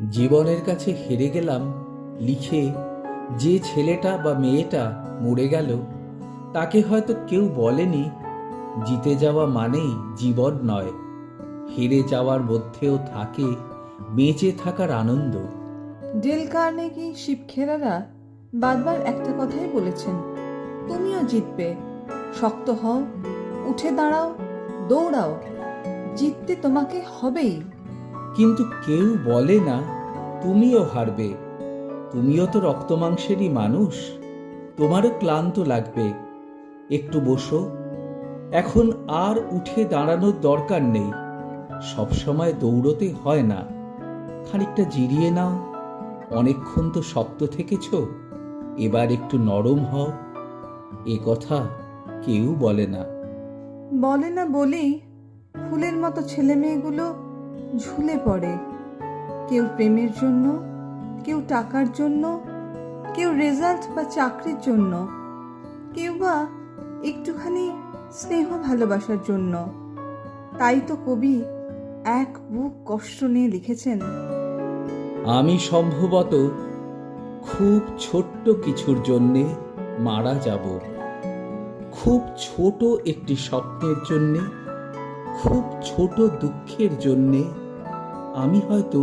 জীবনের কাছে হেরে গেলাম, লিখে যে ছেলেটা বা মেয়েটা মরে গেল, তাকে হয়তো কেউ বলেনি, জিতে যাওয়া মানেই জীবন নয়। হেরে যাওয়ার মধ্যেও থাকে বেঁচে থাকার আনন্দ। ডেল কার্নেগি শিবখেরারা বারবার একটা কথাই বলেছেন, তুমিও জিতবে। শক্ত হও, উঠে দাঁড়াও, দৌড়াও, জিততে তোমাকে হবেই। কিন্তু কেউ বলে না, তুমিও হারবে। তুমিও তো রক্তমাংসেরই মানুষ। তোমারও ক্লান্ত লাগবে। একটু বসো। এখন আর উঠে দাঁড়ানোর দরকার নেই। সবসময় দৌড়তে হয় না। খানিকটা জিরিয়ে নাও। অনেকক্ষণ তো শক্ত থেকেছ। এবার একটু নরম হও। এ কথা কেউ বলে না। বলে না বলেই ফুলের মতো ছেলে মেয়েগুলো ঝুলে পড়ে। কেউ প্রেমের জন্য, কেউ টাকার জন্য, কেউ রেজাল্ট বা চাকরির জন্য, কেউ বা একটুখানি স্নেহ ভালোবাসার জন্য। তাই তো কবি এক বুক কষ্ট নিয়ে লিখেছেন। আমি সম্ভবত খুব ছোট্ট কিছুর জন্যে মারা যাব। খুব ছোট একটি স্বপ্নের জন্যে, খুব ছোট দুঃখের জন্যে আমি হয়তো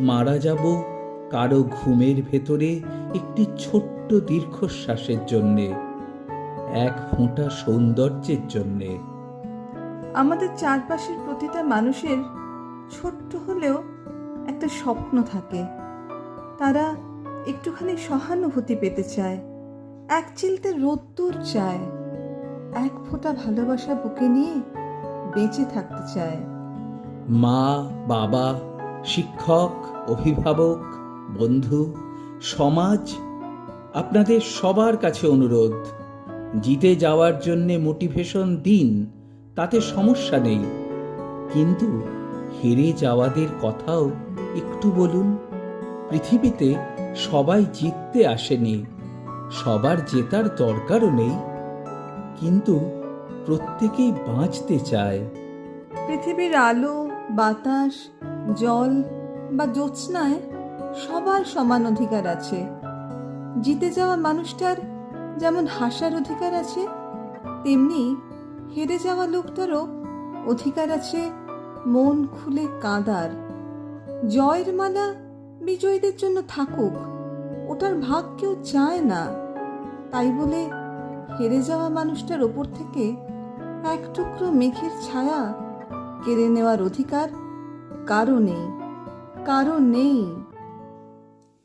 মারা যাব কারও ঘুমের ভেতরে একটি ছোট্ট দীর্ঘশ্বাসের জন্যে, এক ফোঁটা সৌন্দর্যের জন্যে। আমাদের চারপাশের প্রতিটা মানুষের ছোট্ট হলেও একটা স্বপ্ন থাকে। তারা একটুখানি সহানুভূতি পেতে চায়, এক চিলতে রোদ্দুর চায়, এক ফোঁটা ভালোবাসা বুকে নিয়ে বেঁচে থাকতে চায়। মা, বাবা, শিক্ষক, অভিভাবক, বন্ধু, সমাজ, আপনাদের সবার কাছে অনুরোধ, জিতে যাওয়ার জন্যে মোটিভেশন দিন, তাতে সমস্যা নেই। কিন্তু হেরে যাওয়াদের কথাও একটু বলুন। পৃথিবীতে সবাই জিততে আসেনি, সবার জেতার দরকারও নেই, কিন্তু প্রত্যেকেই বাঁচতে চায়। পৃথিবীর আলো বাতাস, জল বা জ্যোৎস্নায় সবার সমান অধিকার আছে। জিতে যাওয়া মানুষটার যেমন হাসার অধিকার আছে, তেমনি হেরে যাওয়া লোকটারও অধিকার আছে মন খুলে কাঁদার। জয়ের মালা বিজয়ীদের জন্য থাকুক, ওটার ভাগ কেউ চায় না। তাই বলে হেরে যাওয়া মানুষটার ওপর থেকে এক টুকরো মেঘের ছায়া কেড়ে নেওয়ার অধিকার? কারও নেই। কারও নেই।